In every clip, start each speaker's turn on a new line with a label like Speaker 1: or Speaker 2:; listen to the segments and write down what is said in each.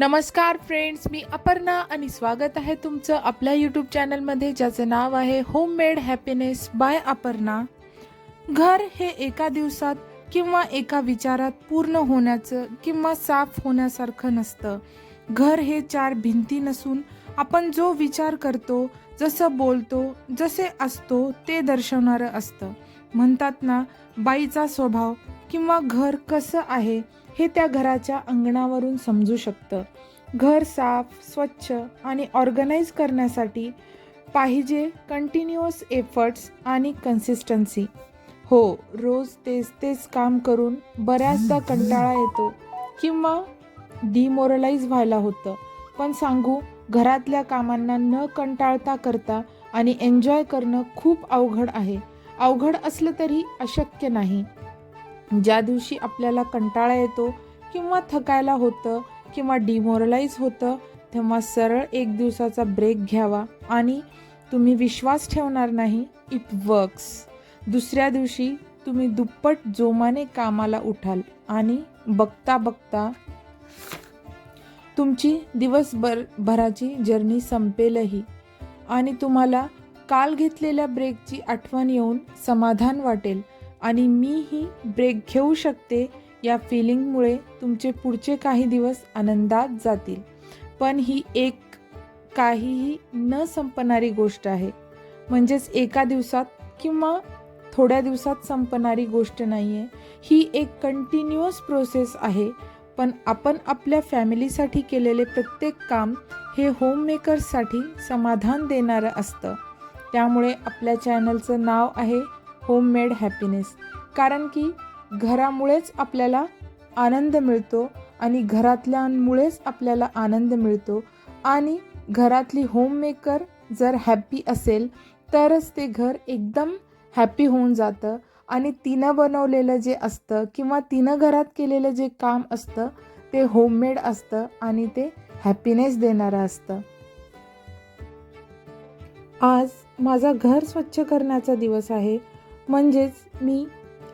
Speaker 1: नमस्कार फ्रेंड्स मी अपर्णा आणि स्वागत आहे तुमचं आपल्या यूट्यूब चॅनलमध्ये ज्याचं नाव आहे home made happiness by Aparna. घर हे एका दिवसात किंवा एका विचारात पूर्ण होण्याचं किंवा साफ होण्यासारखं नसतं. घर हे चार भिंती नसून आपण जो विचार करतो जसं बोलतो जसे असतो ते दर्शवणारं असतं. म्हणतात ना बाईचा स्वभाव किंवा घर कसं आहे हे त्या घराच्या अंगणावरून समजू शकतं. घर साफ स्वच्छ आणि ऑर्गनाईज करण्यासाठी पाहिजे कंटिन्युअस एफर्ट्स आणि कन्सिस्टन्सी. हो रोज तेच तेच काम करून बऱ्याचदा कंटाळा येतो किंवा डिमोरलाइज व्हायला होतं. पण सांगू घरातल्या कामांना न कंटाळता करता आणि एन्जॉय करणं खूप अवघड आहे. अवघड असलं तरी अशक्य नाही. ज्या दिवशी आपल्याला कंटाळा येतो किंवा थकायला होतं किंवा डिमोरलाइज होतं तेव्हा सरळ एक दिवसाचा ब्रेक घ्यावा आणि तुम्ही विश्वास ठेवणार नाही इट वर्क्स दुसऱ्या दिवशी तुम्ही दुप्पट जोमाने कामाला उठाल आणि बघता बघता तुमची दिवसभर भराची जर्नी संपेलही आणि तुम्हाला काल घेतलेल्या ब्रेकची आठवण येऊन समाधान वाटेल. आणि मीही ब्रेक घेऊ शकते या फिलिंगमुळे तुमचे पुढचे काही दिवस आनंदात जातील. पण ही एक काहीही न संपणारी गोष्ट आहे. म्हणजेच एका दिवसात किंवा थोड्या दिवसात संपणारी गोष्ट नाही आहे ही एक कंटिन्युअस प्रोसेस आहे. पण आपण आपल्या फॅमिलीसाठी केलेले प्रत्येक काम हे होममेकर्ससाठी समाधान देणारं असतं. त्यामुळे आपल्या चॅनलचं नाव आहे होममेड हॅपीनेस कारण की घरामुळेच आपल्याला आनंद मिळतो आणि घरातल्यांमुळेच आपल्याला आनंद मिळतो. आणि घरातली होममेकर जर हॅप्पी असेल तरच ते घर एकदम हॅप्पी होऊन जातं. आणि तिनं बनवलेलं जे असतं किंवा तिनं घरात केलेलं जे काम असतं ते होममेड असतं आणि ते हॅपीनेस देणारं असतं. आज माझा घर स्वच्छ करण्याचा दिवस आहे. म्हणजेच मी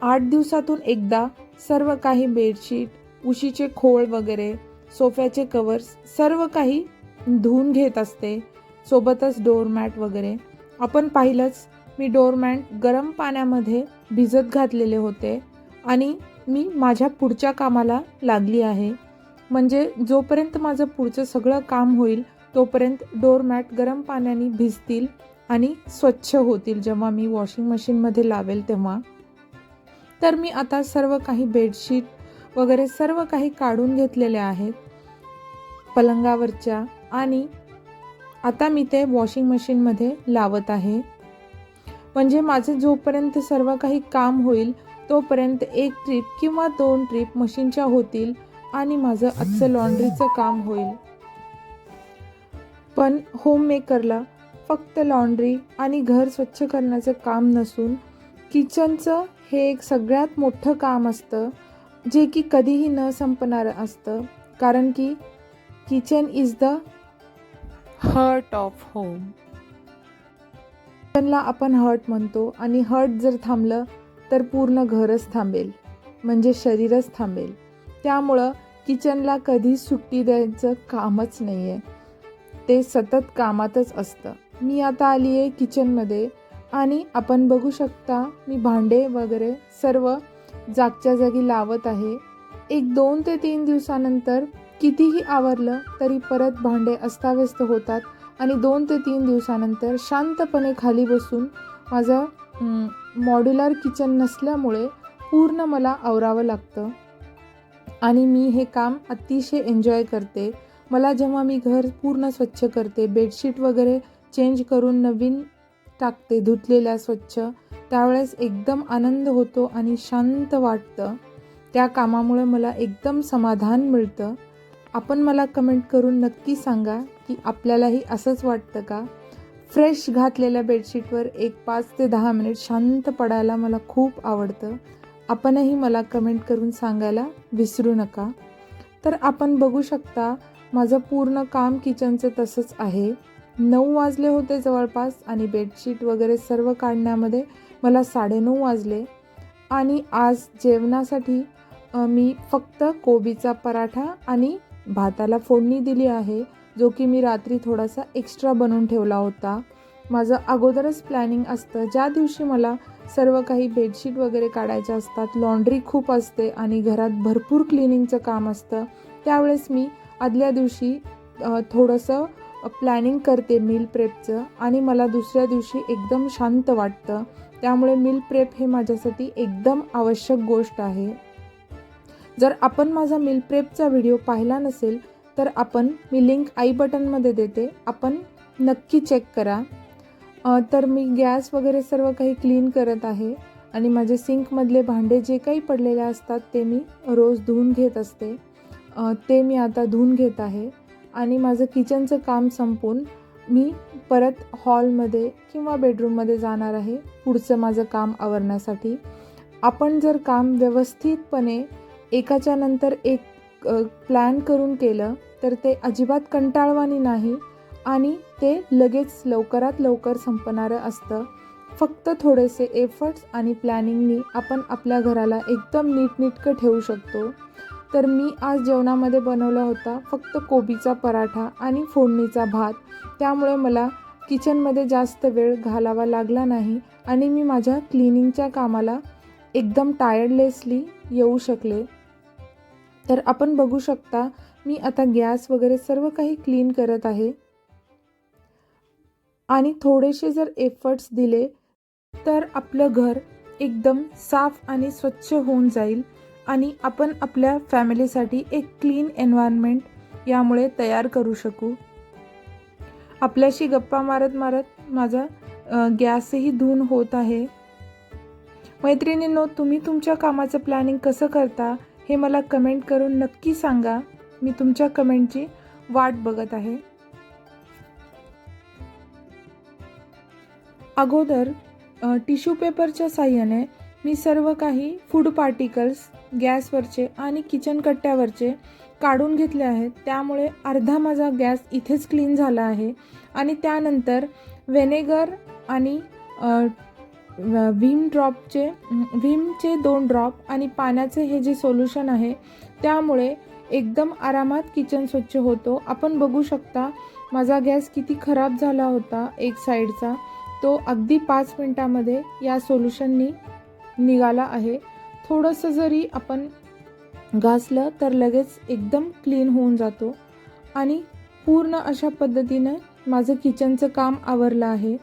Speaker 1: आठ दिवसातून एकदा सर्व काही बेडशीट उशीचे खोळ वगैरे सोफ्याचे कवर्स सर्व काही धुवून घेत असते. सोबतच डोरमॅट वगैरे. आपण पाहिलंच मी डोरमॅट गरम पाण्यामध्ये भिजत घातलेले होते आणि मी माझ्या पुढच्या कामाला लागली आहे. म्हणजे जोपर्यंत माझं पुढचं सगळं काम होईल तोपर्यंत डोरमॅट गरम पाण्याने भिजतील आणि स्वच्छ होतील जेव्हा मी वॉशिंग मशीनमध्ये लावेल तेव्हा. तर मी आता सर्व काही बेडशीट वगैरे सर्व काही काढून घेतलेले आहेत. पलंगावरच्या आणि आता मी ते वॉशिंग मशीनमध्ये लावत आहे. म्हणजे माझे जोपर्यंत सर्व काही काम होईल तोपर्यंत एक ट्रीप किंवा दोन ट्रीप मशीनच्या होतील आणि माझं आजचं लॉन्ड्रीचं काम होईल. पण होममेकरला फक्त लॉन्ड्री आणि घर स्वच्छ करण्याचं काम नसून किचनचं हे एक सगळ्यात मोठं काम असतं जे की कधीही न संपणारं असतं. कारण की kitchen is the heart of home किचनला आपण हर्ट म्हणतो आणि हर्ट जर थांबलं तर पूर्ण घरच थांबेल म्हणजे शरीरच थांबेल. त्यामुळं किचनला कधी सुट्टी द्यायचं कामच नाही आहे ते सतत कामातच असतं. मी आता आली आहे किचनमध्ये आणि आपण बघू शकता मी भांडे वगैरे सर्व जागच्या जागी लावत आहे. एक दोन ते तीन दिवसानंतर कितीही आवरलं तरी परत भांडे अस्ताव्यस्त होतात आणि दोन ते तीन दिवसानंतर शांतपणे खाली बसून माझं मॉड्युलर किचन नसल्यामुळे पूर्ण मला आवरावं लागतं. आणि मी हे काम अतिशय एन्जॉय करते. मला जेव्हा मी घर पूर्ण स्वच्छ करते बेडशीट वगैरे चेंज करून नवीन टाकते धुतलेल्या स्वच्छ. त्यावेळेस एकदम आनंद होतो आणि शांत वाटतं. त्या कामामुळे मला एकदम समाधान मिळतं. आपण मला कमेंट करून नक्की सांगा की आपल्यालाही असंच वाटतं का? फ्रेश घातलेल्या बेडशीटवर एक पाच ते दहा मिनिट शांत पडायला मला खूप आवडतं. आपणही मला कमेंट करून सांगायला विसरू नका. तर आपण बघू शकता माझं पूर्ण काम किचनचं तसंच आहे. नऊ वाजले होते जवळपास आणि बेडशीट वगैरे सर्व काढण्यामध्ये मला साडेनऊ वाजले. आणि आज जेवणासाठी मी फक्त कोबीचा पराठा आणि भाताला फोडणी दिली आहे जो की मी रात्री थोडासा एक्स्ट्रा बनवून ठेवला होता. माझं अगोदरच प्लॅनिंग असतं ज्या दिवशी मला सर्व काही बेडशीट वगैरे काढायच्या असतात लॉन्ड्री खूप असते आणि घरात भरपूर क्लिनिंगचं काम असतं त्यावेळेस मी आदल्या दिवशी थोडंसं प्लॅनिंग करते मील प्रेपचं आणि मला दुसऱ्या दिवशी एकदम शांत वाटतं. त्यामुळे मील प्रेप हे माझ्यासाठी एकदम आवश्यक गोष्ट आहे. जर आपण माझा मिल प्रेपचा व्हिडिओ पाहिला नसेल तर आपण मी लिंक आई बटनमध्ये देते. आपण नक्की चेक करा. तर मी गॅस वगैरे सर्व काही क्लीन करत आहे आणि माझे सिंकमधले भांडे जे काही पडलेले असतात ते मी रोज धुवून घेत असते. ते मी आता धुवून घेत आहे. आणि माझं किचनचं काम संपून मी परत हॉलमध्ये किंवा बेडरूममध्ये जाणार आहे पुढचं माझं काम आवरण्यासाठी. आपण जर काम व्यवस्थितपणे एकाच्या नंतर एक प्लॅन करून केलं तर ते अजिबात कंटाळवाणी नाही आणि ते लगेच लवकरात लवकर संपणारं असतं. फक्त थोडेसे एफर्ट्स आणि प्लॅनिंगनी आपण आपल्या घराला एकदम नीटनीटकं ठेवू शकतो. तर मी आज जेवणामध्ये बनवला होता फक्त कोबीचा पराठा आणि फोडणीचा भात. त्यामुळे मला किचनमध्ये जास्त वेळ घालावा लागला नाही आणि मी माझ्या क्लिनिंगच्या कामाला एकदम टायर्डलेसली येऊ शकले. तर आपण बघू शकता मी आता गॅस वगैरे सर्व काही क्लीन करत आहे. आणि थोडेसे जर एफर्ट्स दिले तर आपलं घर एकदम साफ आणि स्वच्छ होऊन जाईल. आणि आपण आपल्या फॅमिलीसाठी एक क्लीन एन्व्हायरमेंट यामुळे तयार करू शकू. आपल्याशी गप्पा मारत मारत माझा गॅसही धून होत आहे. मैत्रिणींनो तुम्ही तुमच्या कामाचं प्लॅनिंग कसं करता हे मला कमेंट करून नक्की सांगा. मी तुमच्या कमेंटची वाट बघत आहे. अगोदर टिश्यू पेपरच्या साह्याने मी सर्व काही फूड पार्टिकल्स गॅसवरचे आणि किचन कट्ट्यावरचे काढून घेतले आहेत. त्यामुळे अर्धा माझा गॅस इथेच क्लीन झाला आहे. आणि त्यानंतर व्हेनेगर आणि व्हीम ड्रॉपचे व्हीमचे दोन ड्रॉप आणि पाण्याचे हे जे सोल्युशन आहे त्यामुळे एकदम आरामात किचन स्वच्छ होतो. आपण बघू शकता माझा गॅस किती खराब झाला होता एक साईडचा. तो अगदी पाच मिनटामध्ये या सोल्युशननी निघाला आहे. थोडंसं जरी आपण घासलं तर लगेच एकदम क्लीन होऊन जातो. आणि पूर्ण अशा पद्धतीनं माझं किचनचं काम आवरलं आहे.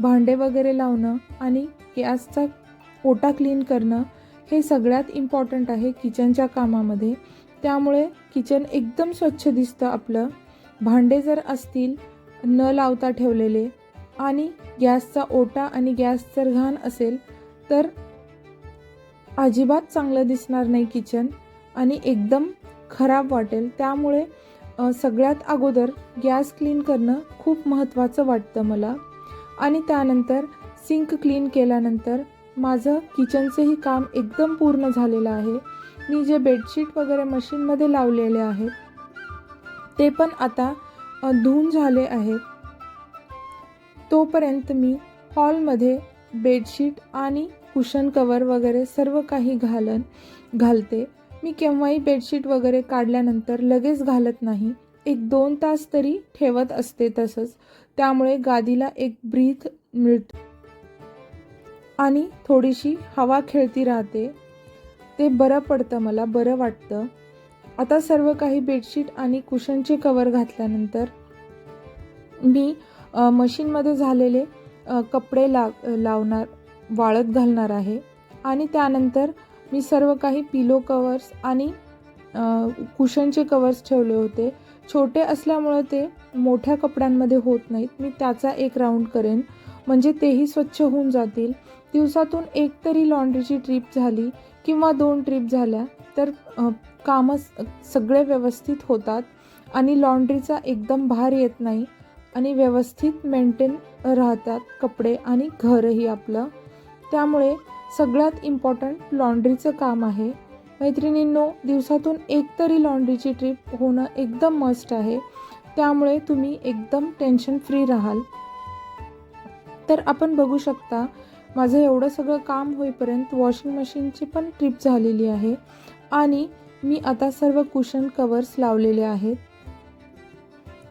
Speaker 1: भांडे वगैरे लावणं आणि गॅसचा ओटा क्लीन करणं हे सगळ्यात इम्पॉर्टंट आहे किचनच्या कामामध्ये. त्यामुळे किचन एकदम स्वच्छ दिसतं आपलं. भांडे जर असतील न लावता ठेवलेले आणि गॅसचा ओटा आणि गॅस जर घाण असेल तर अजिबात चांगलं दिसणार नाही किचन आणि एकदम खराब वाटेल. त्यामुळे सगळ्यात अगोदर गॅस क्लीन करणं खूप महत्त्वाचं वाटतं मला. आणि त्यानंतर सिंक क्लीन केल्यानंतर माझं किचनचंही काम एकदम पूर्ण झालेलं आहे. मी जे बेडशीट वगैरे मशीनमध्ये लावलेले आहेत ते पण आता धुऊन धुवून झाले आहेत. तोपर्यंत मी हॉलमध्ये बेडशीट आणि कुशन कवर वगैरे सर्व काही घालन घालते. मी केव्हाही बेडशीट वगैरे काढल्यानंतर लगेच घालत नाही. एक दोन तास तरी ठेवत असते तसंच. त्यामुळे गादीला एक ब्रीथ मिळत. आणि थोडीशी हवा खेळती राहते. ते बरं पडतं मला बरं वाटतं. आता सर्व काही बेडशीट आणि कुशनचे कवर घातल्यानंतर मी मशीनमध्ये झालेले कपडे लाव लावणार. वाळत घालणार आहे. आणि त्यानंतर मी सर्व काही पिलो कवर्स आणि कुशनचे कवर्स ठेवले होते. छोटे असल्यामुळं ते मोठ्या कपड्यांमध्ये होत नाहीत. मी त्याचा एक राऊंड करेन. म्हणजे तेही स्वच्छ होऊन जातील. दिवसातून एक तरी लॉन्ड्रीची ट्रीप झाली किंवा दोन ट्रीप झाल्या तर कामं सगळे व्यवस्थित होतात आणि लॉन्ड्रीचा एकदम भार येत नाही आणि व्यवस्थित मेंटेन राहतात कपडे आणि घरही आपलं. त्यामुळे सगळ्यात इम्पॉर्टंट लॉन्ड्रीचं काम आहे. मैत्रिणींनो दिवसातून एक तरी लॉन्ड्रीची ट्रिप होणं एकदम मस्ट आहे. त्यामुळे तुम्ही एकदम टेन्शन फ्री राहाल. तर आपण बघू शकता माझं एवढं सगळं काम होईपर्यंत वॉशिंग मशीनची पण ट्रिप झालेली आहे. आणि मी आता सर्व कुशन कवर्स लावलेले आहेत.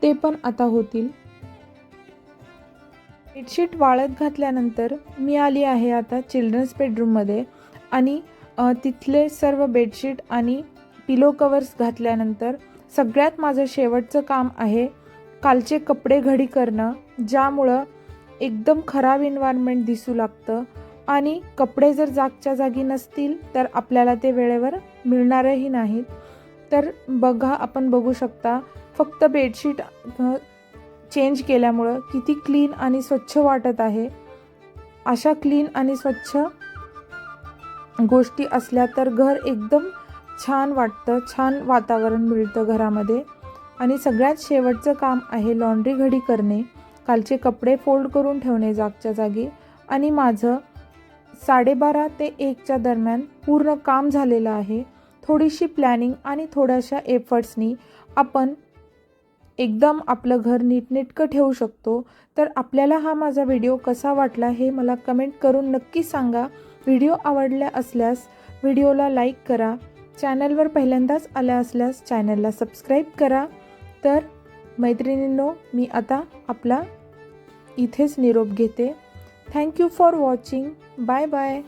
Speaker 1: ते पण आता होतील. बेडशीट वाळत घातल्यानंतर मी आली आहे आता चिल्ड्रन्स बेडरूममध्ये आणि तिथले सर्व बेडशीट आणि पिलो कवर्स घातल्यानंतर सगळ्यात माझं शेवटचं काम आहे कालचे कपडे घडी करणं ज्यामुळं एकदम खराब एन्व्हायरमेंट दिसू लागतं आणि कपडे जर जागच्या जागी नसतील तर आपल्याला ते वेळेवर मिळणारही नाहीत. तर बघा आपण बघू शकता फक्त बेडशीट चेंज केल्यामुळं किती क्लीन आणि स्वच्छ वाटत आहे. अशा क्लीन आणि स्वच्छ गोष्टी असल्या तर घर एकदम छान वाटतं छान वातावरण मिळतं घरामध्ये. आणि सगळ्यात शेवटचं काम आहे लॉन्ड्री घडी करणे. कालचे कपडे फोल्ड करून ठेवणे जागच्या जागी. आणि माझं साडेबारा ते एकच्या दरम्यान पूर्ण काम झालेलं आहे. थोडीशी प्लॅनिंग आणि थोड्याशा एफर्ट्सनी आपण एकदम आपलं घर नीटनेटकं ठेवू शकतो. तर आपल्याला हा माझा व्हिडिओ कसा वाटला हे मला कमेंट करून नक्की सांगा. व्हिडिओ आवडल्या असल्यास व्हिडिओला लाईक करा. चॅनलवर पहिल्यांदाच आल्या असल्यास चॅनलला सबस्क्राईब करा. तर मैत्रिणींनो मी आता आपला इथेच निरोप घेते. Thank you for watching. Bye bye.